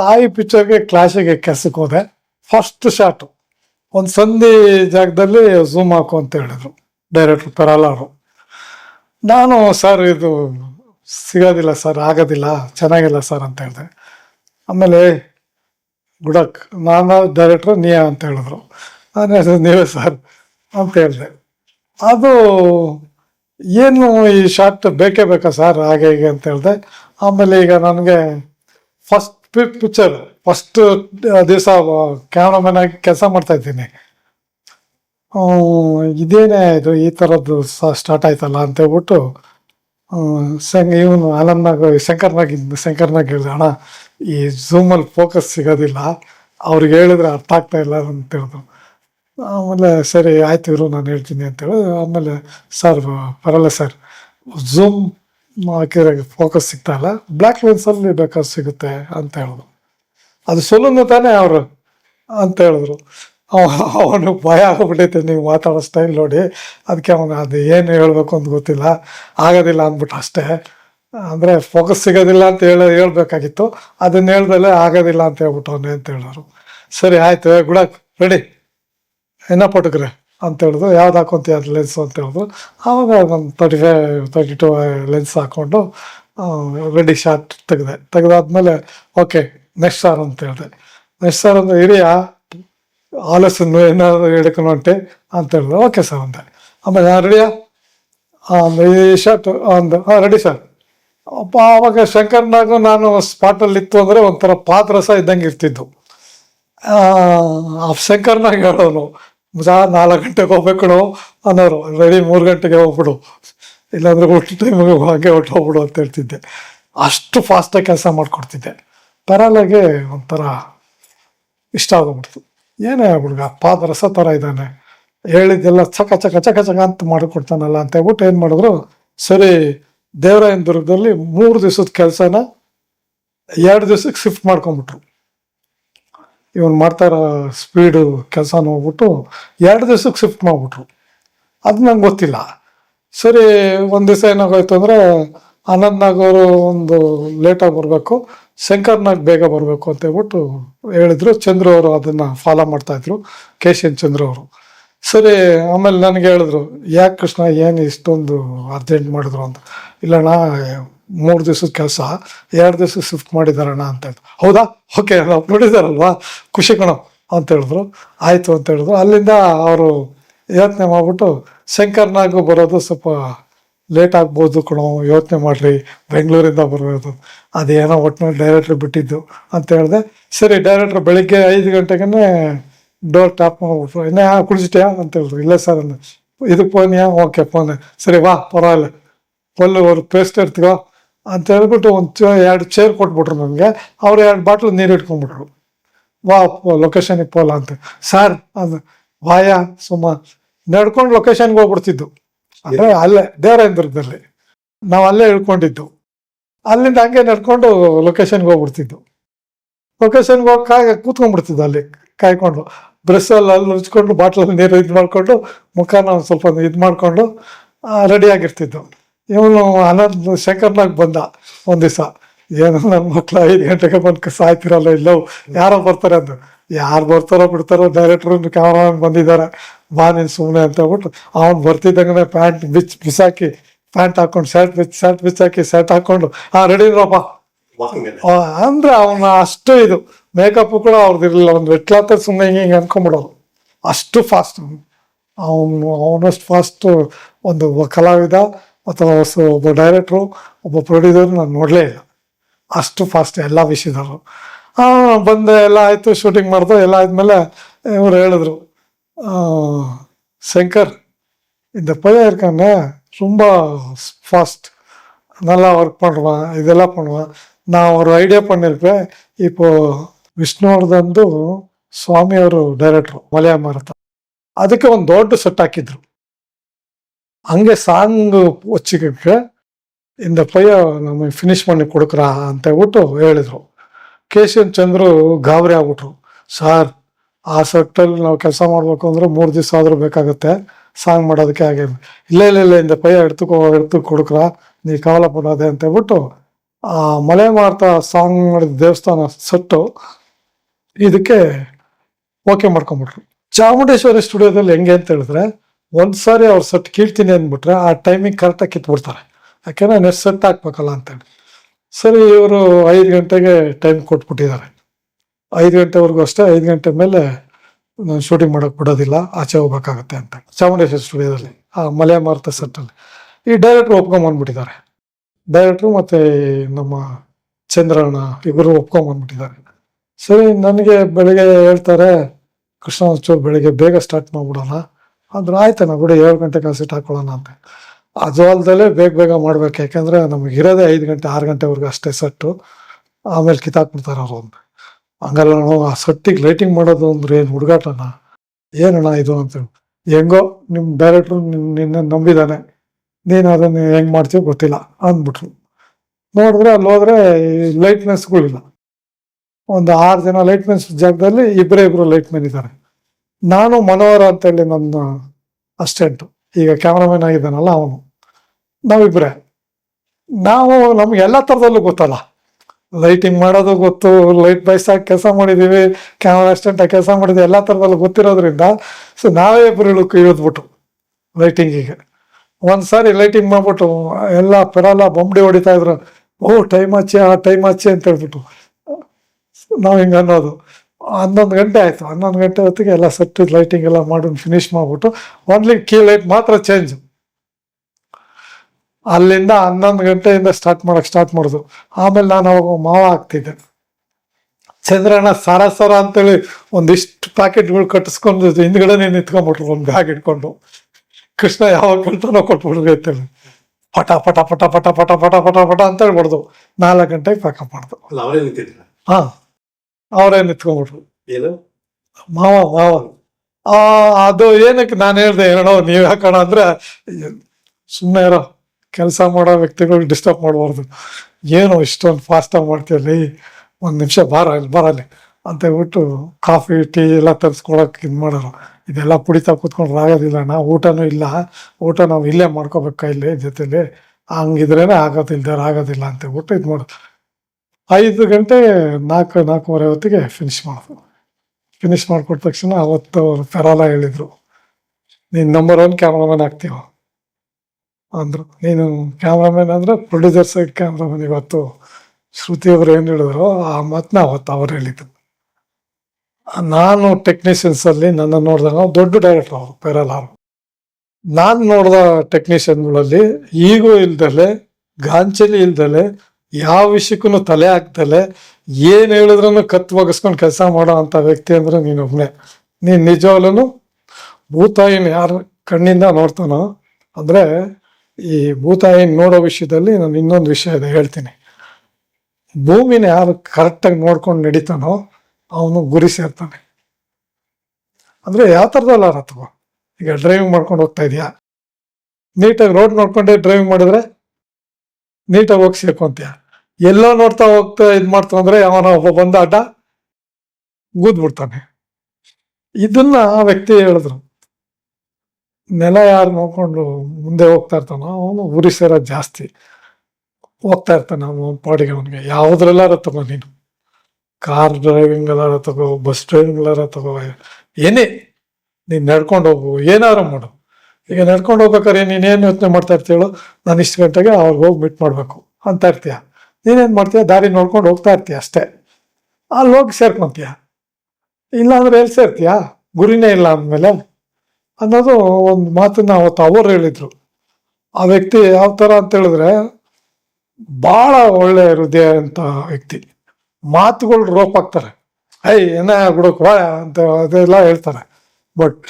ತಾಯಿ ಪಿಚ್ಚರ್ಗೆ ಕ್ಲಾಶಿಗೆ ಕೆಸಕ್ಕೆ ಹೋದೆ. First shot ಒಂದು ಸಂಧಿ ಜಾಗದಲ್ಲಿ ಝೂಮ್ ಹಾಕು ಅಂತ ಹೇಳಿದ್ರು. ಡೈರೆಕ್ಟ್ರ್ ಪೆರಾಲವರು ನಾನು ಸರ್ ಇದು ಸಿಗೋದಿಲ್ಲ ಸರ್ ಆಗೋದಿಲ್ಲ, ಚೆನ್ನಾಗಿಲ್ಲ ಸರ್ ಅಂತ ಹೇಳಿದೆ. ಆಮೇಲೆ, ಗುಡಕ್, ನಾನು ಡೈರೆಕ್ಟ್ರು ನೀ ಅಂತ ಹೇಳಿದ್ರು. ನಾನು, ನೀವೇ ಸರ್ ಅಂತ ಹೇಳಿದೆ. ಅದು ಏನು ಈ ಶಾರ್ಟ್ ಬೇಕೇ ಬೇಕಾ ಸರ್ ಹಾಗೆ ಹೀಗೆ ಅಂತ ಹೇಳಿದೆ. ಆಮೇಲೆ ಈಗ ನನಗೆ ಫಸ್ಟ್ ಪಿಕ್ಚರ್ ಫಸ್ಟ್ ದಿವಸ ಕ್ಯಾಮ್ರಾಮನ್ ಆಗಿ ಕೆಲಸ ಮಾಡ್ತಾ ಇದ್ದೀನಿ. ಇದೇನೇ ಇದು, ಈ ಥರದ್ದು ಸ್ಟಾರ್ಟ್ ಆಯ್ತಲ್ಲ ಅಂತ ಹೇಳ್ಬಿಟ್ಟು ಸಂಗ್ ಇವನು ಆನಂದ್ನಾಗ, ಶಂಕರ್ನಾಗ ಶಂಕರ್ನಾಗ ಹೇಳಿದೆ, ಅಣ್ಣ, ಈ ಝೂಮಲ್ಲಿ ಫೋಕಸ್ ಸಿಗೋದಿಲ್ಲ. ಅವ್ರಿಗೆ ಹೇಳಿದ್ರೆ ಅರ್ಥ ಆಗ್ತಾ ಇಲ್ಲ ಅಂತ ಹೇಳಿದ್ರು. ಆಮೇಲೆ, ಸರಿ, ಆಯ್ತು ಇರು, ನಾನು ಹೇಳ್ತೀನಿ ಅಂತೇಳಿ ಆಮೇಲೆ, ಸರ್ ಪರಲ್ಲ ಸರ್. ಝೂಮ್ ಹಾಕಿದ್ರೆ ಫೋಕಸ್ ಸಿಗ್ತಾ ಇಲ್ಲ ಬ್ಲ್ಯಾಕ್ ಲೆನ್ಸಲ್ಲಿ ಬೇಕಾದ್ರೆ ಸಿಗುತ್ತೆ ಅಂತ ಹೇಳಿದ್ರು. ಅದು ಸೊಲುನು ತಾನೇ ಅವರು ಅಂತ ಹೇಳಿದ್ರು. ಅವನು ಭಯ ಆಗ್ಬಿಟ್ಟೈತೆ ನೀವು ಮಾತಾಡೋ ಸ್ಟೈಲ್ ನೋಡಿ. ಅದಕ್ಕೆ ಅವನು ಅದು ಏನು ಹೇಳ್ಬೇಕು ಅಂತ ಗೊತ್ತಿಲ್ಲ. ಆಗೋದಿಲ್ಲ ಅಂದ್ಬಿಟ್ಟು ಅಷ್ಟೇ. ಅಂದರೆ ಫೋಕಸ್ ಸಿಗೋದಿಲ್ಲ ಅಂತ ಹೇಳ ಹೇಳ್ಬೇಕಾಗಿತ್ತು. ಅದನ್ನ ಹೇಳ್ದಲ್ಲೇ ಆಗೋದಿಲ್ಲ ಅಂತ ಹೇಳ್ಬಿಟ್ಟು ಅವನೇ ಅಂತ ಹೇಳೋರು ಸರಿ, ಆಯಿತು. ಗುಡಕ್ ರೆಡಿ ಏನಪ್ಪ ಪಟಕ್ರೆ. ಅಂತ ಹೇಳಿದ್ರು ಯಾವ್ದು ಹಾಕೊಂತೀಯ ಅದು ಲೆನ್ಸ್ ಅಂತ ಹೇಳಿದ್ರು ಆವಾಗ ಒಂದು thirty five thirty two lens ಹಾಕ್ಕೊಂಡು ರೆಡಿ ಶಾರ್ಟ್ ತೆಗೆದೆ ತೆಗೆದಾದ್ಮೇಲೆ ಓಕೆ ನೆಕ್ಸ್ಟ್ ಸಾರ್ ಅಂತ ಹೇಳಿದೆ ನೆಕ್ಸ್ಟ್ ಸಾರ್ ಅಂದ್ರೆ ಇಡೀ ಆಲಸನ್ನು ಏನಾದ್ರು ಹಿಡ್ಕೊಂಡು ಹೊಂಟೆ ಅಂತ ಹೇಳಿದ್ರು ಓಕೆ ಸರ್ ಅಂದೆ ಆಮೇಲೆ ನಾನು ರೆಡಿಯಾ ಈ ಶರ್ಟ್ ಒಂದು ಹಾಂ ರೆಡಿ ಸರ್ ಅಪ್ಪ ಆವಾಗ ಶಂಕರ್ನಾಗು ನಾನು ಸ್ಪಾಟಲ್ಲಿ ಇತ್ತು ಅಂದರೆ ಒಂಥರ ಪಾತ್ರಸ ಇದ್ದಂಗೆ ಇರ್ತಿದ್ದು ಆ ಶಂಕರ್ನಾಗ ಹೇಳೋನು ಜಾ ನಾಲ್ಕು ಗಂಟೆಗೆ ಹೋಗ್ಬೇಕು ಅನ್ನೋರು ರೆಡಿ ಮೂರು ಗಂಟೆಗೆ ಹೋಗ್ಬಿಡು. ಇಲ್ಲಾಂದ್ರೆ ಒಟ್ಟು ಟೈಮಿಗೆ ಹಾಗೆ ಒಟ್ಟು ಹೋಗ್ಬಿಡು ಅಂತ ಹೇಳ್ತಿದ್ದೆ. ಅಷ್ಟು ಫಾಸ್ಟಾಗಿ ಕೆಲಸ ಮಾಡಿಕೊಡ್ತಿದ್ದೆ. ಪರಾಲಾಗೆ ಒಂಥರ ಇಷ್ಟ ಆಗೋಗ್ಬಿಡ್ತು. ಏನೇ ಹುಡುಗ ಪಾದರಸ ಥರ ಇದ್ದಾನೆ. ಹೇಳಿದ್ದೆಲ್ಲ ಚಕ ಚಕ ಚಕ ಚಕ ಅಂತ ಮಾಡಿಕೊಡ್ತಾನಲ್ಲ ಅಂತ ಹೇಳ್ಬಿಟ್ಟು ಏನು ಮಾಡಿದ್ರು? ಸರಿ, ದೇವರಾಯನ ದುರ್ಗದಲ್ಲಿ ಮೂರು ದಿವಸದ ಕೆಲಸನ ಎರಡು ದಿವ್ಸಕ್ಕೆ ಶಿಫ್ಟ್ ಮಾಡ್ಕೊಂಬಿಟ್ರು ಇವನು ಮಾಡ್ತಾ ಇರೋ ಸ್ಪೀಡು ಕೆಲಸ ನೋಡ್ಬಿಟ್ಟು ಎರಡು ದಿವ್ಸಕ್ಕೆ ಶಿಫ್ಟ್ ಮಾಡಿಬಿಟ್ರು. ಅದು ನಂಗೆ ಗೊತ್ತಿಲ್ಲ. ಸರಿ, ಒಂದು ದಿವಸ ಏನಾಗೋಯ್ತು ಅಂದರೆ ಅವರು ಒಂದು ಲೇಟಾಗಿ ಬರಬೇಕು, ಶಂಕರ್ನಾಗ್ ಬೇಗ ಬರಬೇಕು ಅಂತ ಹೇಳ್ಬಿಟ್ಟು ಹೇಳಿದ್ರು. ಚಂದ್ರ ಅವರು ಅದನ್ನು ಫಾಲೋ ಮಾಡ್ತಾಯಿದ್ರು ಕೆ ಸಿ ಎನ್ ಚಂದ್ರು ಅವರು. ಸರಿ, ಆಮೇಲೆ ನನಗೆ ಹೇಳಿದ್ರು, ಯಾಕೆ ಕೃಷ್ಣ ಏನು ಇಷ್ಟೊಂದು ಅರ್ಜೆಂಟ್ ಮಾಡಿದ್ರು ಅಂತ. ಇಲ್ಲಣ್ಣ ಮೂರು ದಿವ್ಸದ ಕೆಲಸ, ಎರಡು ದಿವಸ ಶಿಫ್ಟ್ ಮಾಡಿದಾರಣ್ಣ ಅಂತ ಹೇಳಿದ್ರು. ಹೌದಾ? ಓಕೆ ನಾವು ನೋಡಿದಾರಲ್ವಾ? ಖುಷಿ ಕಣೋ ಅಂತ ಹೇಳಿದ್ರು. ಆಯಿತು ಅಂತ ಹೇಳಿದ್ರು. ಅಲ್ಲಿಂದ ಅವರು ಯೋಚನೆ ಮಾಡಿಬಿಟ್ಟು ಶಂಕರ್ನಾಗು ಬರೋದು ಸ್ವಲ್ಪ ಲೇಟ್ ಆಗ್ಬೋದು ಕಣೋ, ಯೋಚನೆ ಮಾಡಿರಿ, ಬೆಂಗಳೂರಿಂದ ಬರೋದು. ಅದೇನೋ ಒಟ್ಟಿನಲ್ಲಿ ಡೈರೆಕ್ಟ್ರ್ ಬಿಟ್ಟಿದ್ದು ಅಂತ ಹೇಳಿದೆ. ಸರಿ ಡೈರೆಕ್ಟ್ರ್ ಬೆಳಿಗ್ಗೆ ಐದು ಗಂಟೆಗೇ ಡೋರ್ ಟ್ಯಾಪ್ ಮಾಡಿಬಿಟ್ರು. ಇನ್ನೇ ಕುಡಿಸಿಟ್ಯಾ? ಅಂತ ಹೇಳಿದ್ರು. ಇಲ್ಲ ಸರ್ ಅಂದ. ಇದು ಫೋನ್ಯಾ ಓಕೆ ಫೋನ್ ಸರಿ ವಾ ಪರವಾಗಿಲ್ಲ. ಫುಲ್ಲು ಅವ್ರು ಪೇಸ್ಟ್ ಇರ್ತೀವೋ ಅಂತ ಹೇಳ್ಬಿಟ್ಟು ಒಂದು ಎರಡು ಚೇರ್ ಕೊಟ್ಬಿಟ್ರು ನನಗೆ ಅವ್ರು ಎರಡು ಬಾಟ್ಲು ನೀರು ಇಟ್ಕೊಂಡ್ಬಿಟ್ರು. ವಾ ಲೊಕೇಶನಿಗೆ ಪೋಲ ಅಂತ. ಸರ್, ಅದು, ವಾಯ ಸುಮ್ಮ ನಡ್ಕೊಂಡು ಲೊಕೇಶನ್ಗೆ ಹೋಗ್ಬಿಡ್ತಿದ್ದು. ಅಂದರೆ ಅಲ್ಲೇ ದೇವರಾಯಂದ್ರದಲ್ಲಿ ನಾವು ಅಲ್ಲೇ ಇಳ್ಕೊಂಡಿದ್ದು. ಅಲ್ಲಿಂದ ಹಂಗೆ ನಡ್ಕೊಂಡು ಲೊಕೇಶನ್ಗೆ ಹೋಗ್ಬಿಡ್ತಿದ್ದು. ಲೊಕೇಶನ್ಗೆ ಹೋಗಿ ಕಾಯ, ಕೂತ್ಕೊಂಡ್ಬಿಡ್ತಿದ್ದು ಅಲ್ಲಿ, ಕಾಯ್ಕೊಂಡು. ಬ್ರೆಸ್ಸಲ್ಲಿ ಅಲ್ಲಿ ಉಜ್ಕೊಂಡು ಬಾಟ್ಲಲ್ಲಿ ನೀರು ಇದು ಮಾಡಿಕೊಂಡು, ಮುಖನ ಒಂದು ಸ್ವಲ್ಪ ಇದು ಮಾಡಿಕೊಂಡು ರೆಡಿ ಆಗಿರ್ತಿದ್ದು. ಇವನು ಅನಂತ್ ಶಂಕರ್ನಾಗ್ ಬಂದ ಒಂದು ದಿವಸ. ಏನು ನನ್ನ ಮಕ್ಳು ಐದು ಗಂಟೆಗೆ ಬಂದು ಸಾಯ್ತಿರಲ್ಲ ಇಲ್ಲೋ ಯಾರೋ ಬರ್ತಾರೆ ಅಂದ್ರು. ಯಾರು ಬರ್ತಾರೋ ಬಿಡ್ತಾರೋ ಡೈರೆಕ್ಟ್ರು ಕ್ಯಾಮ್ರಾಮನ್ ಬಂದಿದ್ದಾರೆ. ಬಾ ನೀನು ಸುಮ್ಮನೆ ಅಂತ ಹೇಳ್ಬಿಟ್ಟು ಅವ್ನು ಬರ್ತಿದ್ದಂಗೆ ಪ್ಯಾಂಟ್ ಬಿಚ್ ಬಿಸಾಕಿ ಪ್ಯಾಂಟ್ ಹಾಕೊಂಡು ಶರ್ಟ್ ಬಿಚ್ ಶರ್ಟ್ ಬಿಚ್ಚಾಕಿ ಶರ್ಟ್ ಹಾಕೊಂಡು ಹಾಂ ರೆಡಿ ಇರಪ್ಪ ಅಂದರೆ ಅವನ ಅಷ್ಟು ಇದು. ಮೇಕಪ್ ಕೂಡ ಅವ್ರದ್ದು ಇರಲಿಲ್ಲ. ಒಂದು ವೆಟ್ಲಾತ ಸುಮ್ಮನೆ ಹಿಂಗೆ ಹಿಂಗೆ ಅನ್ಕೊಂಬಿಡೋದು. ಅಷ್ಟು ಫಾಸ್ಟ್ ಅವನು ಅವನಷ್ಟು ಫಾಸ್ಟ್ ಒಂದು ಕಲಾವಿದ. ಅಥವಾ ಹೊಸ- ಒಬ್ಬ ಡೈರೆಕ್ಟ್ರು ಒಬ್ಬ ಪ್ರೊಡ್ಯೂಸರ್ ನಾನು ನೋಡಲೇ ಇಲ್ಲ ಅಷ್ಟು ಫಾಸ್ಟ್ ಎಲ್ಲ ವಿಷಯದವರು ಬಂದೆ ಎಲ್ಲ ಆಯಿತು ಶೂಟಿಂಗ್ ಮಾಡ್ದು ಎಲ್ಲ ಆದಮೇಲೆ ಇವ್ರು ಹೇಳಿದ್ರು ಆ, ಶಂಕರ್ இந்த பையன் இருக்காங்க ரொம்ப ஃபாஸ்ட் நல்லா ஒர்க் பண்ணுவான் இதெல்லாம் பண்ணுவான் நான் ஒரு ஐடியா பண்ணியிருப்பேன் இப்போ ವಿಷ್ಣುವರ್ಧನ್ದು ಸ್ವಾಮಿ ಅವರು ಡೈರೆಕ್ಟ್ರು ಮಲಯ ಮಾರುತ ಅದಕ್ಕೆ ಒಂದು ದೊಡ್ಡ ಸೆಟ್ ಹಾಕಿದ್ರು ಹಂಗೆ ಸಾಂಗ್ ಒಚ್ಚಿಗೆ ಇಂದ ಪೈಯ ನಮಗೆ ಫಿನಿಶ್ ಮಾಡಿ ಕೊಡಕ್ರ ಅಂತ ಹೇಳ್ಬಿಟ್ಟು ಹೇಳಿದ್ರು. ಎನ್ ಚಂದ್ರು ಗಾಬರಿ ಆಗ್ಬಿಟ್ರು. ಸಾರ್, ಆ ಸೆಕ್ಟಲ್ಲಿ ನಾವು ಕೆಲಸ ಮಾಡಬೇಕು ಅಂದ್ರೆ ಮೂರು ದಿವಸ ಆದರೂ ಬೇಕಾಗುತ್ತೆ. ಸಾಂಗ್ ಮಾಡೋದಕ್ಕೆ ಹಾಗೆ. ಇಲ್ಲ ಇಲ್ಲ ಇಲ್ಲ ಇಂದ ಪೈಯ ಎಡ್ತುಕೋ ಎಡ್ತು ಕೊಡಕ್ರ. ನೀ ಕಾವಲ ಪಡೋದೆ ಅಂತ ಹೇಳ್ಬಿಟ್ಟು ಆ ಮಲೆ ಮಾರ್ತ ಸಾಂಗ್ ಮಾಡಿದ ದೇವಸ್ಥಾನ ಸೆಟ್ಟು ಇದಕ್ಕೆ ಓಕೆ ಮಾಡ್ಕೊಂಬಿಟ್ರು. ಚಾಮುಂಡೇಶ್ವರಿ ಸ್ಟುಡಿಯೋದಲ್ಲಿ ಹೆಂಗೆ ಅಂತ ಹೇಳಿದ್ರೆ ಒಂದ್ಸಾರಿ ಅವ್ರು ಸೆಟ್ ಕೀಳ್ತೀನಿ ಅಂದ್ಬಿಟ್ರೆ ಆ ಟೈಮಿಂಗ್ ಕರೆಕ್ಟಾಗಿ ಕಿತ್ಬಿಡ್ತಾರೆ. ಯಾಕೆಂದ್ರೆ ನೆಕ್ಸ್ಟ್ ಸೆಟ್ ಹಾಕ್ಬೇಕಲ್ಲ ಅಂತೇಳಿ. ಸರಿ, ಇವರು ಐದು ಗಂಟೆಗೆ ಟೈಮ್ ಕೊಟ್ಬಿಟ್ಟಿದ್ದಾರೆ. ಐದು ಗಂಟೆವರೆಗೂ ಅಷ್ಟೇ, ಐದು ಗಂಟೆ ಮೇಲೆ ನಾನು ಶೂಟಿಂಗ್ ಮಾಡೋಕೆ ಬಿಡೋದಿಲ್ಲ, ಆಚೆ ಹೋಗ್ಬೇಕಾಗತ್ತೆ ಅಂತ. ಚಾಮುಂಡೇಶ್ವರಿ ಸ್ಟುಡಿಯೋದಲ್ಲಿ ಆ ಮಲೆ ಮಾರುತ ಸೆಟ್ಟಲ್ಲಿ ಈ ಡೈರೆಕ್ಟ್ರು ಒಪ್ಕೊಂಬಂದ್ಬಿಟ್ಟಿದ್ದಾರೆ. ಡೈರೆಕ್ಟ್ರು ಮತ್ತು ನಮ್ಮ ಚಂದ್ರಣ್ಣ ಇಬ್ಬರು ಒಪ್ಕೊಂಬಂದ್ಬಿಟ್ಟಿದ್ದಾರೆ. ಸರಿ, ನನಗೆ ಬೆಳಗ್ಗೆ ಹೇಳ್ತಾರೆ, ಕೃಷ್ಣ ಬೆಳಿಗ್ಗೆ ಬೇಗ ಸ್ಟಾರ್ಟ್ ಮಾಡ್ಬಿಡೋಣ. ಅಂದ್ರೆ ಆಯ್ತಣ್ಣ ಬಿಡಿ ಏಳು ಗಂಟೆ ಆ ಸೆಟ್ ಹಾಕೊಳ್ಳೋಣ ಅಂತ. ಅದು ಅಲ್ದಲೇ ಬೇಗ ಬೇಗ ಮಾಡ್ಬೇಕು, ಯಾಕೆಂದ್ರೆ ನಮ್ಗೆ ಇರೋದೇ ಐದು ಗಂಟೆ, ಆರು ಗಂಟೆವರೆಗೂ ಅಷ್ಟೇ ಸೆಟ್ಟು. ಆಮೇಲೆ ಕಿತ್ತಾಕ್ಬಿಡ್ತಾರೆ ಅವರು ಅಂತ. ಹಂಗಲ್ಲ ನಾವು ಆ ಸಟ್ಟಿಗೆ ಲೈಟಿಂಗ್ ಮಾಡೋದು ಅಂದ್ರೆ ಏನು ಹುಡುಗಾಟನ? ಏನಣ್ಣ ಇದು ಅಂತೇಳಿ ಹೆಂಗೋ ನಿಮ್ಮ ಡೈರೆಕ್ಟ್ರು ನಿನ್ನ ನಂಬಿದಾನೆ. ನೀನು ಅದನ್ನು ಹೆಂಗ್ ಮಾಡ್ತೀವಿ ಗೊತ್ತಿಲ್ಲ ಅಂದ್ಬಿಟ್ರು. ನೋಡಿದ್ರೆ ಅಲ್ಲಿ ಹೋದ್ರೆ ಲೈಟ್ ಮೆನ್ಸ್ಗಳಿಲ್ಲ ಒಂದು ಆರು ಜನ ಲೈಟ್ಮೆನ್ಸ್ ಜಾಗದಲ್ಲಿ ಇಬ್ಬರೇ ಇಬ್ಬರು ಲೈಟ್ಮೆನ್ ಇದ್ದಾರೆ. ನಾನು ಮನೋಹರ ಅಂತೇಳಿ ನನ್ನ ಅಸ್ಟೆಂಟು ಈಗ ಕ್ಯಾಮ್ರಾಮನ್ ಆಗಿದ್ದಾನಲ್ಲ ಅವನು. ನಾವಿಬ್ಬರೇ ನಾವು ನಮ್ಗೆ ಎಲ್ಲ ಥರದಲ್ಲೂ ಗೊತ್ತಲ್ಲ. ಲೈಟಿಂಗ್ ಮಾಡೋದು ಗೊತ್ತು, ಲೈಟ್ ಬೈಸಾಗಿ ಕೆಲಸ ಮಾಡಿದ್ದೀವಿ ಕ್ಯಾಮ್ರಾ ಅಸ್ಟೆಂಟಾಗಿ ಕೆಲಸ ಮಾಡಿದ್ವಿ, ಎಲ್ಲ ಥರದಲ್ಲೂ ಗೊತ್ತಿರೋದ್ರಿಂದ ಸೊ ನಾವೇ ಇಬ್ಬರು ಇಳುಕು ಇಳಿದ್ಬಿಟ್ಟು ಲೈಟಿಂಗಿಗೆ. ಒಂದು ಸಾರಿ ಲೈಟಿಂಗ್ ಮಾಡ್ಬಿಟ್ಟು ಎಲ್ಲ ಪೆರಲ್ಲ ಬೊಂಬಡಿ ಹೊಡಿತಾ ಇದ್ರು. ಓ, ಟೈಮ್ ಹಚ್ಚಿ ಆ ಟೈಮ್ ಹಚ್ಚಿ ಅಂತ ಹೇಳ್ಬಿಟ್ಟು ನಾವು ಹಿಂಗೆ ಅನ್ನೋದು. ಹನ್ನೊಂದು ಗಂಟೆ ಆಯಿತು. ಹನ್ನೊಂದು ಗಂಟೆ ಹೊತ್ತಿಗೆ ಎಲ್ಲ ಸೆಟ್ ಲೈಟಿಂಗ್ ಎಲ್ಲ ಮಾಡಿ ಫಿನಿಶ್ ಮಾಡಿಬಿಟ್ಟು ಓನ್ಲಿ ಕೀ ಲೈಟ್ ಮಾತ್ರ ಚೇಂಜ್ ಅಲ್ಲಿಂದ ಹನ್ನೊಂದು ಗಂಟೆಯಿಂದ ಸ್ಟಾರ್ಟ್ ಮಾಡೋಕೆ ಸ್ಟಾರ್ಟ್ ಮಾಡಿದ್ರು ಆಮೇಲೆ ನಾನು ಅವಾಗ ಮಾವ ಆಗ್ತಿದ್ದೆ. ಚಂದ್ರಣ್ಣ ಸರಸರ ಸರ ಅಂತೇಳಿ ಒಂದಿಷ್ಟು ಪ್ಯಾಕೆಟ್ಗಳು ಕಟ್ಟಿಸ್ಕೊಂಡು ಹಿಂದ್ಗಡೆನೆ ನಿಂತ್ಕೊಂಡ್ಬಿಟ್ರು ಒಂದು ಬ್ಯಾಗ್ ಇಟ್ಕೊಂಡು. ಕೃಷ್ಣ ಯಾವಾಗ ಕೇಳ್ತಾನೋ ಕೊಟ್ಬಿಡ್ರಿ ಅಂತೇಳಿ. ಪಟ ಪಟ ಪಟ ಪಟ ಪಟ ಪಟ ಪಟ ಪಟ ಅಂತ ಹೇಳ್ಬಾರ್ದು ನಾಲ್ಕು ಗಂಟೆಗೆ ಪ್ಯಾಕಪ್ ಮಾಡ್ದು. ಹಾ. ಅವರೇ ನಿಂತ್ಕೊಂಡ್ಬಿಟ್ರು. ಏನು? ಮಾವ ಮಾವ. ಆ ಅದು ಏನಕ್ಕೆ ನಾನು ಹೇಳ್ದೆ ಏನೋ ನೀವು ಯಾಕಣ ಅಂದ್ರೆ ಸುಮ್ಮನೆ ಇರೋ ಕೆಲಸ ಮಾಡೋ ವ್ಯಕ್ತಿಗಳು ಡಿಸ್ಟರ್ಬ್ ಮಾಡಬಾರ್ದು. ಏನು ಇಷ್ಟೊಂದು ಫಾಸ್ಟಾಗಿ ಮಾಡ್ತೀಯಲ್ಲಿ ಒಂದು ನಿಮಿಷ ಬಾರ ಇಲ್ಲಿ ಬರಲಿ ಅಂತ ಹೇಳ್ಬಿಟ್ಟು ಕಾಫಿ ಟೀ ಎಲ್ಲ ತರಿಸ್ಕೊಳಕ್ಕೆ ಇದು ಮಾಡೋರು. ಇದೆಲ್ಲ ಪುಡಿತಾ ಕೂತ್ಕೊಂಡು ಆಗೋದಿಲ್ಲ ಅಣ್ಣ. ಊಟನೂ ಇಲ್ಲ. ಊಟ ನಾವು ಇಲ್ಲೇ ಮಾಡ್ಕೋಬೇಕಾ ಇಲ್ಲಿ ಜೊತೆಲಿ. ಹಂಗಿದ್ರೇನೆ ಆಗೋದಿಲ್ದಾರ ಆಗೋದಿಲ್ಲ ಅಂತ ಹೇಳ್ಬಿಟ್ಟು ಇದು ಮಾಡೋದು. ಐದು ಗಂಟೆ ನಾಲ್ಕು ನಾಲ್ಕೂವರೆ ಹೊತ್ತಿಗೆ ಫಿನಿಶ್ ಮಾಡಿದ್ರು ಫಿನಿಶ್ ಮಾಡಿಕೊಟ್ಟ ತಕ್ಷಣ ಅವತ್ತು ಅವ್ರು ಪೆರಾಲ ಹೇಳಿದರು. ನೀನು ನಂಬರ್ ಒನ್ ಕ್ಯಾಮ್ರಾಮನ್ ಆಗ್ತೀವ ಅಂದರು. ನೀನು ಕ್ಯಾಮ್ರಾಮನ್ ಅಂದರೆ ಪ್ರೊಡ್ಯೂಸರ್ಸ್ ಕ್ಯಾಮ್ರಾಮನ್ ಇವತ್ತು. ಶ್ರುತಿ ಅವರು ಏನು ಹೇಳಿದ್ರು, ಆ ಮಾತನ್ನ ಅವತ್ತು ಅವ್ರು ಹೇಳಿದ್ರು. ನಾನು ಟೆಕ್ನಿಷಿಯನ್ಸಲ್ಲಿ ನನ್ನ ನೋಡಿದಾಗ ದೊಡ್ಡ ಡೈರೆಕ್ಟರ್ ಅವರು ಪೆರಾಲ ಅವರು. ನಾನು ನೋಡಿದ ಟೆಕ್ನಿಷಿಯನ್ಗಳಲ್ಲಿ ಈಗೂ ಇಲ್ದಲೆ, ಗಾಂಚಲಿ ಇಲ್ದಲೆ ಯಾವ ವಿಷಯಕ್ಕೂ ತಲೆ ಹಾಕ್ದಲೆ ಏನು ಹೇಳಿದ್ರೂ ಕತ್ತು ಒಗಸ್ಕೊಂಡು ಕೆಲಸ ಮಾಡೋ ಅಂತ ವ್ಯಕ್ತಿ ಅಂದ್ರೆ ನೀನೊಬ್ನೇ ನೀನು ನಿಜವಾಗ್ಲೂ ಭೂತಾಯಿನ ಯಾರು ಕಣ್ಣಿಂದ ನೋಡ್ತಾನೋ, ಅಂದ್ರೆ ಈ ಭೂತಾಯಿನ ನೋಡೋ ವಿಷಯದಲ್ಲಿ ನಾನು ಇನ್ನೊಂದು ವಿಷಯ ಇದೆ ಹೇಳ್ತೀನಿ. ಭೂಮಿನ ಯಾರು ಕರೆಕ್ಟಾಗಿ ನೋಡ್ಕೊಂಡು ನಡೀತಾನೋ ಅವನು ಗುರಿ ಸೇರ್ತಾನೆ. ಅಂದ್ರೆ ಯಾವ ಥರದಲ್ಲ ಅಥವಾ ಈಗ ಡ್ರೈವಿಂಗ್ ಮಾಡ್ಕೊಂಡು ಹೋಗ್ತಾ ಇದೀಯಾ? ನೀಟಾಗಿ ರೋಡ್ ನೋಡ್ಕೊಂಡೆ ಡ್ರೈವಿಂಗ್ ಮಾಡಿದ್ರೆ ನೀಟಾಗಿ ಹೋಗಿ ಸೇರ್ಕೊಂತೀಯ ಎಲ್ಲೋ ನೋಡ್ತಾ ಹೋಗ್ತಾ ಇದು ಮಾಡ್ತಾ ಅಂದ್ರೆ ಅವನ ಒಬ್ಬ ಬಂದ ಅಡ್ಡ ಗೂದ್ಬಿಡ್ತಾನೆ. ಇದನ್ನ ಆ ವ್ಯಕ್ತಿ ಹೇಳಿದ್ರು. ನೆಲ ಯಾರು ನೋಡ್ಕೊಂಡು ಮುಂದೆ ಹೋಗ್ತಾ ಇರ್ತಾನೋ ಅವನು ಉರಿ ಸೇರ ಜಾಸ್ತಿ. ಹೋಗ್ತಾ ಇರ್ತಾನೆ ಅವನ ಪಾಡಿಗೆ ಅವನಿಗೆ. ಯಾವುದ್ರಲ್ಲಾರ ತಗೋ ನೀನು? ಕಾರ್ ಡ್ರೈವಿಂಗ್ ಎಲ್ಲಾರ ತಗೋ, ಬಸ್ ಡ್ರೈವಿಂಗ್ ಎಲ್ಲಾರ ತಗೋ, ಏನೇ, ನೀನು ನಡ್ಕೊಂಡು ಹೋಗು ಏನಾರು ಮಾಡು. ಈಗ ನಡ್ಕೊಂಡು ಹೋಗ್ಬೇಕಾದ್ರೆ ನೀನೇನು ಯೋಚನೆ ಮಾಡ್ತಾ ಇರ್ತೀಯೋ ನಾನು ಇಷ್ಟು ಗಂಟೆಗೆ ಅವ್ರಿಗೆ ಹೋಗಿ ಮೀಟ್ ಮಾಡಬೇಕು. ಅಂತ ಇರ್ತೀಯ. ನೀನೇನು ಮಾಡ್ತೀಯ ದಾರಿ ನೋಡ್ಕೊಂಡು ಹೋಗ್ತಾ ಇರ್ತೀಯ ಅಷ್ಟೇ. ಅಲ್ಲಿ ಹೋಗಿ ಸೇರ್ಕೊಂತೀಯ. ಇಲ್ಲ ಅಂದ್ರೆ ಎಲ್ಲಿ ಸೇರ್ತೀಯ? ಗುರಿನೇ ಇಲ್ಲ ಅಂದಮೇಲೆ. ಅನ್ನೋದು ಒಂದು ಮಾತನ್ನ ಅವತ್ತು ಅವರು ಹೇಳಿದ್ರು. ಆ ವ್ಯಕ್ತಿ ಯಾವ ಥರ ಅಂತ ಹೇಳಿದ್ರೆ ಭಾಳ ಒಳ್ಳೆ ಹೃದಯ ಅಂತ ವ್ಯಕ್ತಿ. ಮಾತುಗಳು ರೋಪ್ ಹಾಕ್ತಾರೆ ಐ ಏನ ಬಿಡಕ್ ಬಾ ಅಂತ ಅದೆಲ್ಲ ಹೇಳ್ತಾರೆ. ಬಟ್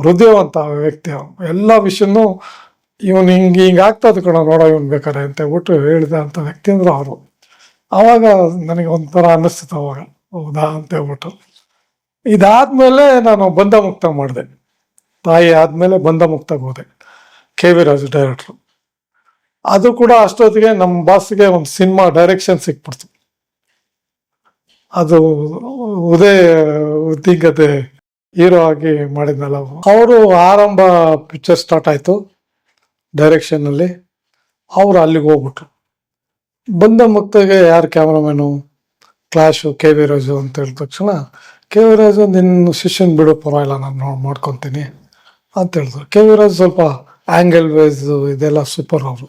ಹೃದಯವಂತ ವ್ಯಕ್ತಿ. ಎಲ್ಲ ವಿಷಯನೂ ಇವನು ಹಿಂಗೆ ಹಿಂಗೆ ಆಗ್ತದೆ ಕಣ, ನೋಡೋ ಇವನು ಬೇಕಾರೆ ಅಂತ ಹೇಳ್ಬಿಟ್ಟು ಹೇಳಿದ ಅಂತ ವ್ಯಕ್ತಿ ಅಂದ್ರೆ ಅವರು. ಆವಾಗ ನನಗೆ ಒಂಥರ ಅನ್ನಿಸ್ತಿತ್ತು ಅವಾಗ. ಹೌದಾ ಅಂತ ಹೇಳ್ಬಿಟ್ಟು. ಇದಾದ್ಮೇಲೆ ನಾನು ಬಂಧ ಮುಕ್ತ ಮಾಡಿದೆ. ತಾಯಿ ಆದಮೇಲೆ ಬಂಧ ಮುಕ್ತ ಹೋದೆ ಕೆ ವಿ ರಾಜು ಡೈರೆಕ್ಟ್ರು. ಅದು ಕೂಡ ಅಷ್ಟೊತ್ತಿಗೆ ನಮ್ಮ ಬಾಸ್ಗೆ ಒಂದು ಸಿನಿಮಾ ಡೈರೆಕ್ಷನ್ ಸಿಕ್ಬಿಡ್ತು. ಅದು ಉದಯ ಉದ್ದಿಗತೆ ಹೀರೋ ಆಗಿ ಮಾಡಿದ್ನಲ್ಲ ಅವರು ಆರಂಭ ಪಿಕ್ಚರ್ ಸ್ಟಾರ್ಟ್ ಆಯಿತು ಡೈರೆಕ್ಷನ್ ಅವರು ಅವ್ರು ಅಲ್ಲಿಗೆ ಹೋಗ್ಬಿಟ್ರು. ಬಂದ ಮುಕ್ತಾಗೆ ಯಾರು ಕ್ಯಾಮ್ರಾಮ್ಯಾನು ಕ್ಲಾಶು ಕೆ ವಿ ರಾಜು ಅಂತ ಹೇಳಿದ ತಕ್ಷಣ ಕೆ ವಿ ರಾಜು ನಿನ್ನ ಶಿಷ್ಯನ್ ಬಿಡು, ಪರವಾಗಿಲ್ಲ, ನಾನು ನೋಡಿ, ಮಾಡ್ಕೊತೀನಿ ಅಂತ ಹೇಳಿದ್ರು. ಕೆ ವಿ ರಾಜು ಸ್ವಲ್ಪ ಆ್ಯಂಗಲ್ ವೈಸ್ ಇದೆಲ್ಲ ಸೂಪರ್ ಅವರು.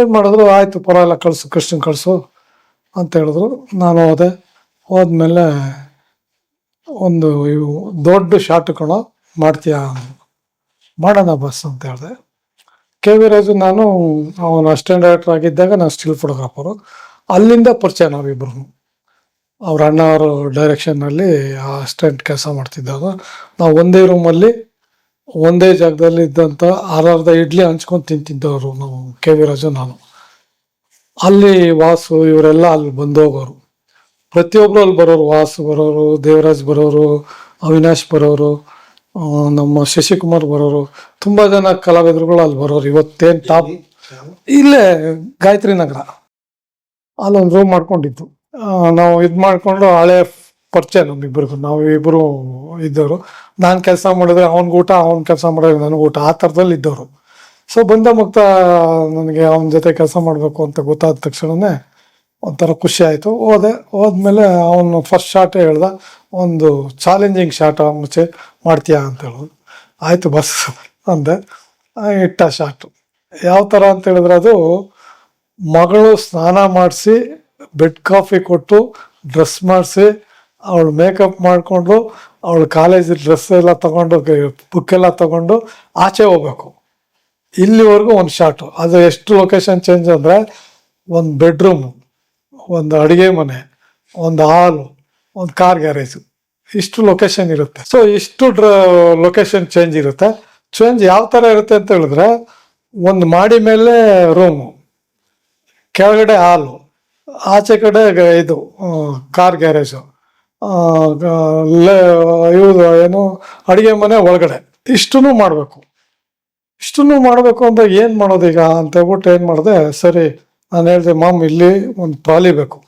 ಏನು ಮಾಡಿದ್ರು, ಆಯಿತು, ಪರವಾಗಿಲ್ಲ, ಕಳಿಸು ಕೃಷ್ಣ ಕಳಿಸು ಅಂತ ಹೇಳಿದ್ರು. ನಾನು ಹೋದೆ. ಹೋದ್ಮೇಲೆ ಒಂದು ದೊಡ್ಡ ಶಾಟ್ ಕಣೋ ಮಾಡ್ತೀಯಾ. ಮಾಡೋಣ ಬಸ್ ಅಂತ ಹೇಳಿದೆ. ಕೆ ವಿ ರಾಜು ನಾನು, ಅವನು ಅಸಿಸ್ಟೆಂಟ್ ಡೈರೆಕ್ಟರ್ ಆಗಿದ್ದಾಗ ನಾನು ಸ್ಟಿಲ್ ಫೋಟೋಗ್ರಾಫರು ಅಲ್ಲಿಂದ ಪರಿಚಯ ನಾವಿಬ್ರು. ಅವ್ರ ಅಣ್ಣ ಅವರು ಡೈರೆಕ್ಷನ್ನಲ್ಲಿ ಅಸಿಸ್ಟೆಂಟ್ ಕೆಲಸ ಮಾಡ್ತಿದ್ದಾಗ ನಾವು ಒಂದೇ ರೂಮಲ್ಲಿ ಒಂದೇ ಜಾಗದಲ್ಲಿ ಇದ್ದಂಥ ಆರಾರ್ಧ ಇಡ್ಲಿ ಹಂಚ್ಕೊಂಡು ತಿಂತಿದ್ದವರು ನಾವು ಕೆ ವಿ ರಾಜು, ನಾನು. ಅಲ್ಲಿ ವಾಸು, ಇವರೆಲ್ಲ ಅಲ್ಲಿ ಬಂದು ಹೋಗೋರು ಪ್ರತಿಯೊಬ್ರು ಅಲ್ಲಿ ಬರೋರು ವಾಸು ಬರೋರು ದೇವರಾಜ್ ಬರೋರು ಅವಿನಾಶ್ ಬರೋರು ನಮ್ಮ ಶಶಿಕುಮಾರ್ ಬರೋರು ತುಂಬಾ ಜನ ಕಲಾವಿದರುಗಳು ಅಲ್ಲಿ ಬರೋರು. ಇವತ್ತೇನ್ ಟಾಪ್ ಇಲ್ಲೇ ಗಾಯತ್ರಿ ನಗರ. ಅಲ್ಲೊಂದು ರೂಮ್ ಮಾಡ್ಕೊಂಡಿದ್ದು. ನಾವು ಇದು ಮಾಡ್ಕೊಂಡು ಹಳೆ ಪರಿಚಯ ನಮ್ಮಿಬ್ಬರಿಗೂ. ನಾವು ಇಬ್ಬರು ಇದ್ದವರು. ನಾನು ಕೆಲಸ ಮಾಡಿದ್ರೆ ಅವ್ನಿಗೆ ಊಟ ಅವ್ನ ಕೆಲಸ ಮಾಡಿದ್ರೆ ನನಗೆ ಊಟ. ಆ ಥರದಲ್ಲಿ ಇದ್ದವರು. ಸೊ ಬಂದ ಮುಕ್ತ ನನಗೆ ಅವನ ಜೊತೆ ಕೆಲಸ ಮಾಡಬೇಕು ಅಂತ ಗೊತ್ತಾದ ತಕ್ಷಣನೇ ಒಂಥರ ಖುಷಿ ಆಯಿತು. ಹೋದೆ, ಹೋದ್ಮೇಲೆ ಅವನು ಫಸ್ಟ್ ಶಾಟ್ ಹೇಳ್ದ, ಒಂದು ಚಾಲೆಂಜಿಂಗ್ ಶಾಟ್ ಮುಚ್ಚೆ ಮಾಡ್ತೀಯಾ ಅಂತ ಹೇಳೋದು. ಆಯಿತು ಬಸ್, ಅಂದೆ. ಇಟ್ಟ ಶಾಟು ಯಾವ ಥರ ಅಂತ ಹೇಳಿದ್ರೆ ಅದು ಮಗಳು ಸ್ನಾನ ಮಾಡಿಸಿ ಬೆಡ್ ಕಾಫಿ ಕೊಟ್ಟು ಡ್ರೆಸ್ ಮಾಡಿಸಿ, ಅವಳು ಮೇಕಪ್ ಮಾಡಿಕೊಂಡು, ಅವಳು ಕಾಲೇಜ್ ಡ್ರೆಸ್ ಎಲ್ಲ ತಗೊಂಡು ಬುಕ್ ಎಲ್ಲ ತಗೊಂಡು ಆಚೆ ಹೋಗ್ಬೇಕು. ಇಲ್ಲಿವರೆಗೂ ಒಂದು ಶಾಟು ಅದು ಎಷ್ಟು ಲೊಕೇಶನ್ ಚೇಂಜ್ ಅಂದರೆ, ಒಂದು ಬೆಡ್ರೂಮು ಒಂದು ಅಡುಗೆ ಮನೆ, ಒಂದು ಹಾಲು, ಒಂದು ಕಾರ್ ಗ್ಯಾರೇಜು. ಇಷ್ಟು ಲೊಕೇಶನ್ ಇರುತ್ತೆ. ಸೊ ಇಷ್ಟು ಡ್ರ ಲೊಕೇಶನ್ ಚೇಂಜ್ ಇರುತ್ತೆ. ಚೇಂಜ್ ಯಾವ ಥರ ಇರುತ್ತೆ ಅಂತ ಹೇಳಿದ್ರೆ, ಒಂದು ಮಾಡಿ ಮೇಲೆ ರೂಮು ಕೆಳಗಡೆ ಹಾಲು, ಆಚೆ ಕಡೆ ಇದು ಕಾರ್ ಗ್ಯಾರೇಜು ಇವ್ರು ಏನು, ಅಡುಗೆ ಮನೆ ಒಳಗಡೆ. ಇಷ್ಟೂ ಮಾಡಬೇಕು. ಇಷ್ಟನ್ನು ಮಾಡಬೇಕು ಅಂತ ಏನು ಮಾಡೋದು ಈಗ ಅಂತ ಹೇಳ್ಬಿಟ್ಟು ಏನು ಮಾಡಿದೆ, ಸರಿ ನಾನು ಹೇಳಿದೆ, ಮಾಮ್, ಇಲ್ಲಿ ಒಂದು ಟ್ರಾಲಿ ಬೇಕು.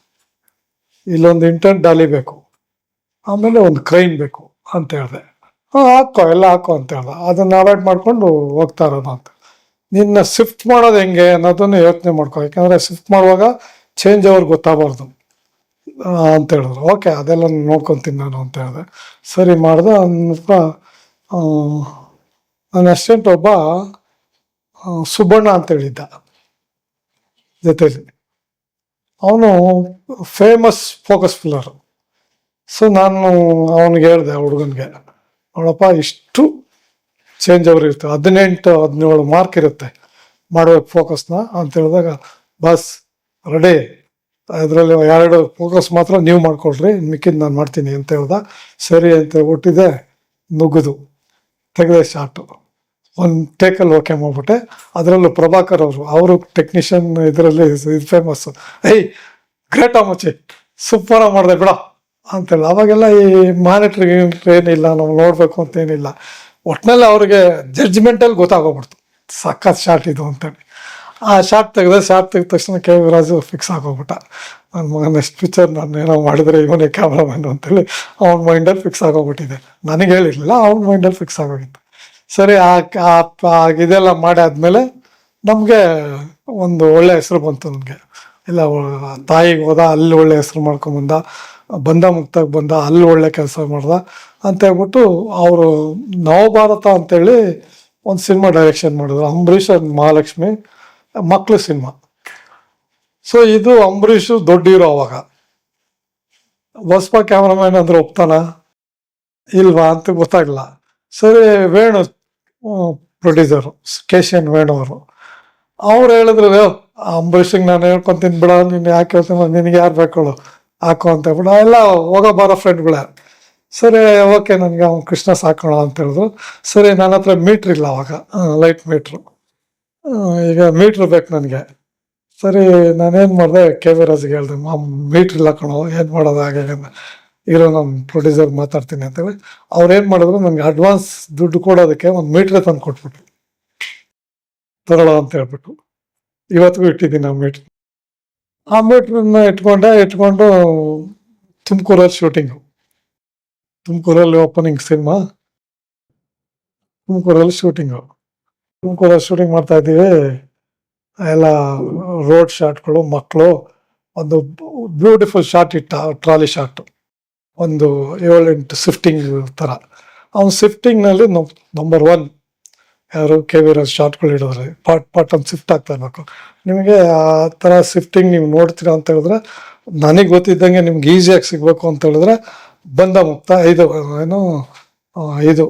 ಇಲ್ಲೊಂದು ಇಂಟರ್ನ್ ಡಾಲಿ ಬೇಕು. ಆಮೇಲೆ ಒಂದು ಕ್ರೈನ್ ಬೇಕು, ಅಂತ ಹೇಳಿದೆ. ಹಾಂ, ಹಾಕೋ, ಎಲ್ಲ ಹಾಕೋ, ಅಂತ ಹೇಳ್ದೆ. ಅದನ್ನು ಅವಾಯ್ಡ್ ಮಾಡಿಕೊಂಡು ಹೋಗ್ತಾ ಇರೋದು ಅಂತ. ನಿನ್ನ ಶಿಫ್ಟ್ ಮಾಡೋದು ಹೆಂಗೆ ಅನ್ನೋದನ್ನು ಯೋಚನೆ ಮಾಡ್ಕೊ. ಯಾಕಂದರೆ ಶಿಫ್ಟ್ ಮಾಡುವಾಗ ಚೇಂಜ್ ಅವ್ರಿಗೆ ಗೊತ್ತಾಗಬಾರ್ದು ಅಂತ ಹೇಳಿದ್ರು. ಓಕೆ, ಅದೆಲ್ಲ ನೋಡ್ಕೊತೀನಿ ನಾನು ಅಂತ ಹೇಳಿದೆ. ಸರಿ, ಮಾಡಿದೆ. ನನ್ನ ಅಸಿಸ್ಟೆಂಟ್ ಒಬ್ಬ ಸುಬ್ಬಣ್ಣ ಅಂತ ಹೇಳಿದ್ದ. ಜೊತೆಲಿ. ಅವನು ಫೇಮಸ್ ಫೋಕಸ್ ಫಿಲ್ಲರ್ ಸೊ ನಾನು ಅವನಿಗೆ ಹೇಳಿದೆ, ಆ ಹುಡುಗನಿಗೆ, ನೋಡಪ್ಪ, ಇಷ್ಟು ಚೇಂಜ್ ಅವ್ರು ಇರುತ್ತೆ ಹದಿನೆಂಟು, ಹದಿನೇಳು ಮಾರ್ಕ್ ಇರುತ್ತೆ ಮಾಡ್ಬೇಕು ಫೋಕಸ್ನ ಅಂತ ಹೇಳಿದಾಗ, ಬಸ್ ರೆಡಿ ಅದರಲ್ಲಿ ಎರಡು ಫೋಕಸ್ ಮಾತ್ರ ನೀವು ಮಾಡ್ಕೊಳ್ರಿ. ಮಿಕ್ಕಿದ್ದು ನಾನು ಮಾಡ್ತೀನಿ. ಅಂತ ಹೇಳ್ದ. ಸರಿ ಅಂತ ಹೇಳ್ಬಿಟ್ಟಿದೆ ನುಗ್ಗುದು. ತೆಗೆದೆ ಶಾಟು ಒಂದು ಟೇಕಲ್ಲಿ ಓಕೆ ಮಾಡ್ಬಿಟ್ಟೆ. ಅದರಲ್ಲೂ ಪ್ರಭಾಕರ್ ಅವರು ಅವರು ಟೆಕ್ನಿಷಿಯನ್ ಇದರಲ್ಲಿ ಇದು ಫೇಮಸ್ಸು ಏಯ್, ಗ್ರೇಟ್ ಮಚ್ಚಿ ಸೂಪರಾಗಿ ಮಾಡಿದೆ ಬಿಡ ಅಂತೇಳಿ. ಅವಾಗೆಲ್ಲ ಈ ಮಾನಿಟ್ರಿಂಗ್ ಏನಿಲ್ಲ, ನಾವು ನೋಡಬೇಕು ಅಂತ ಏನಿಲ್ಲ. ಒಟ್ಟಿನಲ್ಲಿ ಅವ್ರಿಗೆ ಜಡ್ಜ್ಮೆಂಟಲ್ಲಿ ಗೊತ್ತಾಗೋಗ್ಬಿಡ್ತು. ಸಖತ್ ಶಾರ್ಟ್ ಇದು ಅಂತೇಳಿ. ಆ ಶಾರ್ಟ್ ತೆಗೆದ ಶಾರ್ಟ್ ತೆಗೆದ ತಕ್ಷಣ ಕೆ ವಿ ರಾಜು ಫಿಕ್ಸ್ ಆಗೋಗ್ಬಿಟ್ಟ. ನನ್ನ ಮಗ ನೆಕ್ಸ್ಟ್ ಪಿಕ್ಚರ್ ನಾನು ಏನೋ ಮಾಡಿದರೆ ಇವನೇ ಕ್ಯಾಮ್ರಾಮನ್ ಅಂತೇಳಿ, ಅವ್ನ ಮೈಂಡಲ್ಲಿ ಫಿಕ್ಸ್ ಆಗೋಗ್ಬಿಟ್ಟಿದೆ. ನನಗೆ ಹೇಳಿರಲಿಲ್ಲ, ಅವ್ನ ಮೈಂಡಲ್ಲಿ ಫಿಕ್ಸ್ ಆಗೋಗಿತ್ತು. ಸರಿ, ಆ ಮಾಡಿ ಆದಮೇಲೆ ನಮಗೆ ಒಂದು ಒಳ್ಳೆ ಹೆಸರು ಬಂತು ನನಗೆ ಇಲ್ಲ ತಾಯಿಗೆ ಹೋದ, ಅಲ್ಲಿ ಒಳ್ಳೆ ಹೆಸರು ಮಾಡ್ಕೊಂಬಂದ ಬಂದ ಮುಕ್ತಾಗ ಬಂದ, ಅಲ್ಲಿ ಒಳ್ಳೆ ಕೆಲಸ ಮಾಡ್ದ ಅಂತ ಹೇಳ್ಬಿಟ್ಟು ಅವರು ನವಭಾರತ ಅಂತೇಳಿ ಒಂದು ಸಿನಿಮಾ ಡೈರೆಕ್ಷನ್ ಮಾಡಿದ್ರು, ಅಂಬರೀಷ್ ಅಂಡ್ ಮಹಾಲಕ್ಷ್ಮಿ ಮಕ್ಕಳು ಸಿನಿಮಾ. ಸೊ, ಇದು ಅಂಬರೀಷ್ ದೊಡ್ಡ ಇರೋ ಅವಾಗ. ಬಸ್ಪ ಕ್ಯಾಮ್ರಾಮನ್ ಅಂದ್ರೆ ಒಪ್ತಾನ? ಇಲ್ವಾ ಅಂತ ಗೊತ್ತಾಗಲ್ಲ ಸರಿ, Venu producer K C N Venu ಅವರು ಅವ್ರು ಹೇಳಿದ್ರು "ಏ, ಅಂಬರೀಷಿಗೆ ನಾನು ಹೇಳ್ಕೊಂತೀನಿ ಬಿಡ ನೀನು ಯಾಕೆ ಹೇಳ್ತೀನಿ ನಿನಗೆ ಯಾರು ಬೇಕಳು ಹಾಕೋ ಅಂತ ಹೇಳ್ಬಿಟ್ಟು ಎಲ್ಲ ಹೋಗೋ ಬಾರೋ ಫ್ರೆಂಡ್ಗಳೇ. ಸರಿ ಓಕೆ ನನಗೆ ಅವ್ನು ಕೃಷ್ಣ ಸಾಕೋಣ ಅಂತ ಹೇಳಿದ್ರು. ಸರಿ ನನ್ನ ಹತ್ರ ಮೀಟ್ರ್ ಇಲ್ಲ ಅವಾಗ ಲೈಟ್ ಮೀಟ್ರು. ಈಗ ಮೀಟ್ರ್ ಬೇಕು ನನಗೆ. ಸರಿ ನಾನೇನು ಮಾಡಿದೆ ಕೆ ವಿ ರಾಜ್ಗೆ ಹೇಳಿದೆ ಮೀಟ್ರ್ ಇಲ್ಲ ಕಣೋ ಏನು ಮಾಡೋದು ಹಾಗೆ. ಇರೋ ನಮ್ಮ ಪ್ರೊಡ್ಯೂಸರ್ ಮಾತಾಡ್ತೀನಿ ಅಂತೇಳಿ. ಅವ್ರು ಏನು ಮಾಡಿದ್ರು ನನಗೆ ಅಡ್ವಾನ್ಸ್ ದುಡ್ಡು ಕೊಡೋದಕ್ಕೆ ಒಂದು ಮೀಟ್ರ್ ತಂದು ಕೊಟ್ಬಿಟ್ರು. ತಗೊಳ್ಳೋ ಅಂತ ಹೇಳ್ಬಿಟ್ಟು ಇವತ್ತಿಗೂ ಇಟ್ಟಿದ್ದೀನಿ ಆ ಮೀಟ್ರ್ ಆ ಮೀಟ್ರನ್ನ ಇಟ್ಕೊಂಡೆ, ಇಟ್ಕೊಂಡು ತುಮಕೂರಲ್ಲಿ ಶೂಟಿಂಗು ತುಮಕೂರಲ್ಲಿ ಓಪನಿಂಗ್ ಸಿನಿಮಾ ತುಮಕೂರಲ್ಲಿ ಶೂಟಿಂಗು ತುಮಕೂರಲ್ಲಿ ಶೂಟಿಂಗ್ ಮಾಡ್ತಾ ಇದ್ದೀವಿ. ಎಲ್ಲ ರೋಡ್ ಶಾಟ್ಗಳು ಮಕ್ಕಳು ಒಂದು ಬ್ಯೂಟಿಫುಲ್ ಶಾಟ್ ಇಟ್ಟ, ಟ್ರಾಲಿ ಶಾಟ್ ಒಂದು ಏಳೆಂಟು ಶಿಫ್ಟಿಂಗ್ ಥರ ಅವ್ನು ಶಿಫ್ಟಿಂಗ್ನಲ್ಲಿ ನಂಬರ್ ಒನ್ ಯಾರು ಕೆ ವಿ ರಾಜ್ ಶಾರ್ಟ್ಗಳು ಹಿಡಿದ್ರೆ ಪಾಟ್ ಪಾಟ್ ಅಂತ ಶಿಫ್ಟ್ ಆಗ್ತಾ ಇರಬೇಕು. ನಿಮಗೆ ಆ ಥರ ಶಿಫ್ಟಿಂಗ್ ನೀವು ನೋಡ್ತೀರ ಅಂತ ಹೇಳಿದ್ರೆ, ನನಗೆ ಗೊತ್ತಿದ್ದಂಗೆ ನಿಮ್ಗೆ ಈಸಿಯಾಗಿ ಸಿಗಬೇಕು ಅಂತ ಹೇಳಿದ್ರೆ, ಬಂದ ಮುಕ್ತ ಐದು, ಏನು ಇದು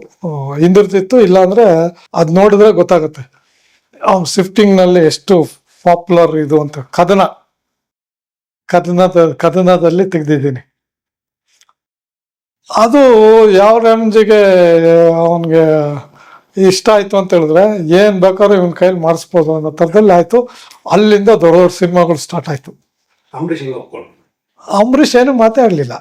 ಹಿಂದಿರ್ತಿತ್ತು ಇಲ್ಲಾಂದರೆ ಅದು ನೋಡಿದ್ರೆ ಗೊತ್ತಾಗುತ್ತೆ. ಅವ್ನ ಶಿಫ್ಟಿಂಗ್ನಲ್ಲಿ ಎಷ್ಟು ಪಾಪ್ಯುಲರ್ ಇದು ಅಂತ. ಕದನ. ಕದನದ, ಕದನದಲ್ಲಿ ತೆಗೆದಿದ್ದೀನಿ. ಅದು ಯಾವ ರೇಂಜಿಗೆ ಅವನಿಗೆ ಇಷ್ಟ ಆಯಿತು ಅಂತ ಹೇಳಿದ್ರೆ ಏನು ಬೇಕಾದ್ರೂ ಇವನ ಕೈಲಿ ಮಾಡಿಸ್ಬೋದು ಅನ್ನೋ ಥರದಲ್ಲಿ ಆಯಿತು. ಅಲ್ಲಿಂದ ದೊಡ್ಡ ದೊಡ್ಡ ಸಿನಿಮಾಗಳು ಸ್ಟಾರ್ಟ್ ಆಯಿತು. ಅಂಬರೀಷ್ ಏನು ಮಾತಾಡಲಿಲ್ಲ.